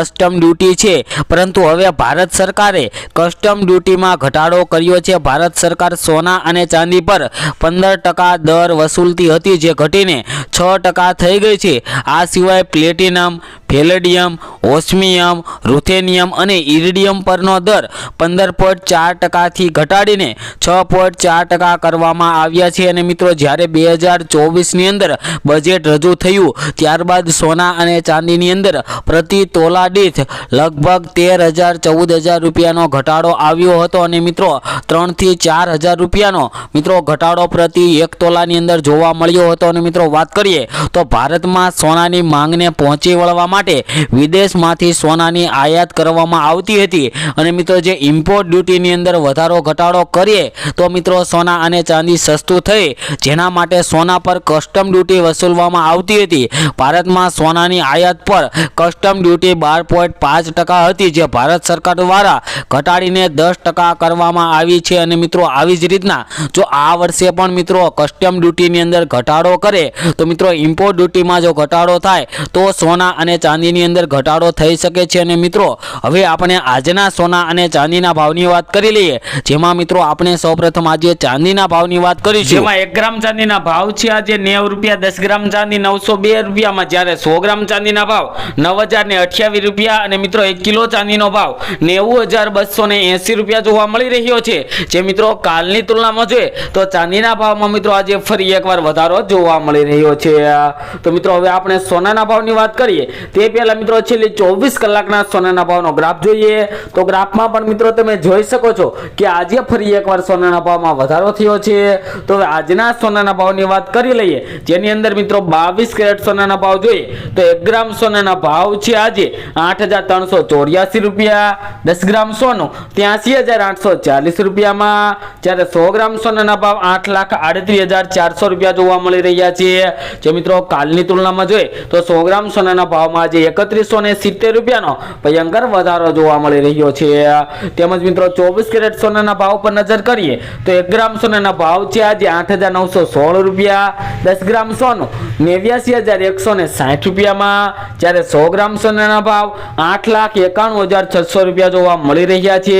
Custom duty છે. પરંતુ હવે ભારત સરકારે કસ્ટમ ડ્યુટીમાં ઘટાડો કર્યો છે. ભારત સરકાર સોના અને ચાંદી પર પંદર ટકા દર વસૂલતી હતી જે ઘટીને છ ટકા થઈ ગઈ છે. આ સિવાય પ્લેટિનમ ફેલેડિયમ ઓસ્મિયમ રૂથેનિયમ અને ઇરિડિયમ પરનો દર પંદર પોઈન્ટ ચાર ટકાથી ઘટાડીને છ પોઈન્ટ ચાર ટકા કરવામાં આવ્યા છે. અને મિત્રો, જ્યારે બે હજાર ચોવીસની અંદર બજેટ રજૂ થયું, ત્યારબાદ સોના અને ચાંદીની અંદર પ્રતિ તોલા દીઠ લગભગ તેર હજાર, ચૌદ હજાર રૂપિયાનો ઘટાડો આવ્યો હતો અને મિત્રો ત્રણથી ચાર હજાર રૂપિયાનો મિત્રો ઘટાડો પ્રતિ એક તોલાની અંદર જોવા મળ્યો હતો. અને મિત્રો વાત કરીએ તો ભારતમાં સોનાની માંગને પહોંચી વળવા માટે વિદેશમાંથી સોનાની આયાત કરવામાં આવતી હતી. અને મિત્રો જે ઇમ્પોર્ટ ડ્યુટીની અંદર વધારો ઘટાડો કરીએ તો મિત્રો સોના અને ચાંદી સસ્તું થઈ, જેના માટે સોના પર કસ્ટમ ડ્યુટી વસૂલવામાં આવતી હતી. ભારતમાં સોનાની આયાત પર કસ્ટમ ડ્યુટી બાર પોઈન્ટ પાંચ ટકા હતી જે ભારત સરકાર દ્વારા ઘટાડીને દસ ટકા કરવામાં આવી છે. અને મિત્રો, આવી જ રીતના જો આ વર્ષે પણ મિત્રો કસ્ટમ ડ્યુટીની અંદર ઘટાડો કરે, તો મિત્રો ઇમ્પોર્ટ ડ્યુટીમાં જો ઘટાડો થાય, તો સોના અને ચાંદીની અંદર ઘટાડો થઈ શકે છે. અને મિત્રો, હવે આપણે આજના સોના અને ચાંદીના ભાવની વાત કરી લઈએ, જેમાં મિત્રો આપણે સૌપ્રથમ આજે ચાંદીના ભાવની વાત કરીશું. જેમાં એક ગ્રામ ચાંદીના ભાવ છે આજે નેવ રૂપિયા, દસ ગ્રામ ચાંદી નવસો બે રૂપિયામાં, જ્યારે સો ગ્રામ ચાંદીના ભાવ નવ હજાર ને અઠ્યાવીસ રૂપિયા અને મિત્રો એક કિલો ચાંદીનો ભાવ નેવું રૂપિયા જોવા મળી રહ્યો છે. જે મિત્રો કાલની તુલનામાં જોઈએ તો ચાંદીના ભાવમાં મિત્રો આજે ફરી એકવાર વધારો જોવા મળી રહ્યો છે. તો મિત્રો હવે આપણે સોનાના ભાવની વાત કરીએ. તે પહેલાં મિત્રો છેલ્લી ચોવીસ કલાકના સોનાના ભાવનો ગ્રાફ જોઈએ. તો ગ્રાફમાં પણ મિત્રો તમે જોઈ શકો છો કે આજે ફરી એકવાર સોનાના ભાવમાં વધારો થયો છે. તો હવે આજના સોનાના ભાવની વાત કરી લઈએ. જેની અંદર મિત્રો બાવીસ કેરેટ સોનાના ભાવ જોઈએ. તો એક ગ્રામ સોનાના ભાવ છે આજે આઠ હજાર ત્રણસો ચોર્યાસી રૂપિયા, દસ ગ્રામ સોનું ત્યાંસી હજાર આઠસો ચાલીસ રૂપિયામાં. જ્યારે સો ગ્રામ સોનાના ભાવ આઠ લાખ આડત્રીસ હજાર ચારસો રૂપિયા જોવા મળી રહ્યા છે. જે મિત્રો, કાલની તુલનામાં જોઈએ તો સો ગ્રામ સોનાના ભાવમાં આજે એકત્રીસો ને સિત્તેર રૂપિયાનો ભયંકર વધારો જોવા મળી રહ્યો છે. તેમજ મિત્રો, ચોવીસ કેરેટ સોનાના ભાવ પર નજર કરીએ તો એક ગ્રામ સોનાના ભાવ છે આજે આઠ હજાર નવસો સોળ રૂપિયા, દસ ગ્રામ સોનું નેવ્યાસી હજાર એકસો ને સાઠ રૂપિયામાં. જ્યારે સો ગ્રામ સોનાના ભાવ આઠ લાખ એકાણું હજાર છસો રૂપિયા જોવા મળી રહ્યા છે.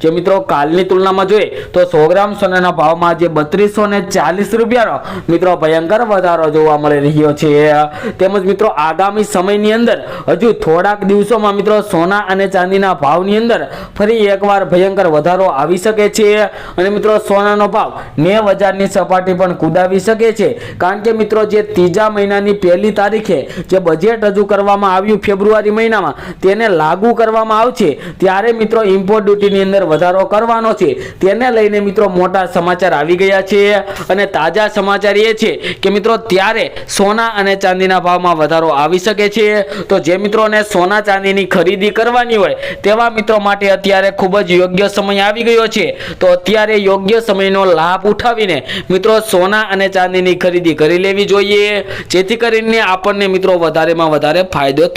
જે મિત્રો કાલની તુલનામાં જોઈએ તો સો ગ્રામ સોનાના ભાવમાં જે બત્રીસો ને ચાલીસ રૂપિયાનો મિત્રો ભયંકર વધારો જોવા મળી રહ્યો છે. તેમજ મિત્રો આગામી સમયની અંદર હજુ થોડાક દિવસોમાં મિત્રો સોના અને ચાંદીના ભાવની અંદર ફરી એકવાર ભયંકર વધારો આવી શકે છે અને મિત્રો સોનાનો ભાવ નેવ હજારની સપાટી પણ કુદાવી શકે છે. કારણ કે મિત્રો જે ત્રીજા મહિનાની પહેલી તારીખે જે બજેટ રજૂ કરવામાં આવ્યું ફેબ્રુઆરી મહિનામાં તેને લાગુ કરવામાં આવશે. ત્યારે મિત્રો ઇમ્પોર્ટ ડ્યુટીની અંદર વધારો કરવાનો છે. તેને લઈને મિત્રો મોટા સમાચાર આવી ગયા છે અને તાજા સમાચાર એ છે કે મિત્રો ત્યારે સોના અને ચાંદીના ભાવમાં વધારો આવી શકે છે. તો જે મિત્રોને સોના ચાંદીની ખરીદી કરવાની હોય તેવા મિત્રો માટે અત્યારે ખૂબ જ યોગ્ય સમય આવી ગયો છે. તો અત્યારે યોગ્ય સમયનો લાભ ઉઠાવીને મિત્રો સોના અને ચાંદીની ખરીદી કરી લેવી જોઈએ. જેથી કરીને આપણને મિત્રો વધારેમાં વધારે ફાયદો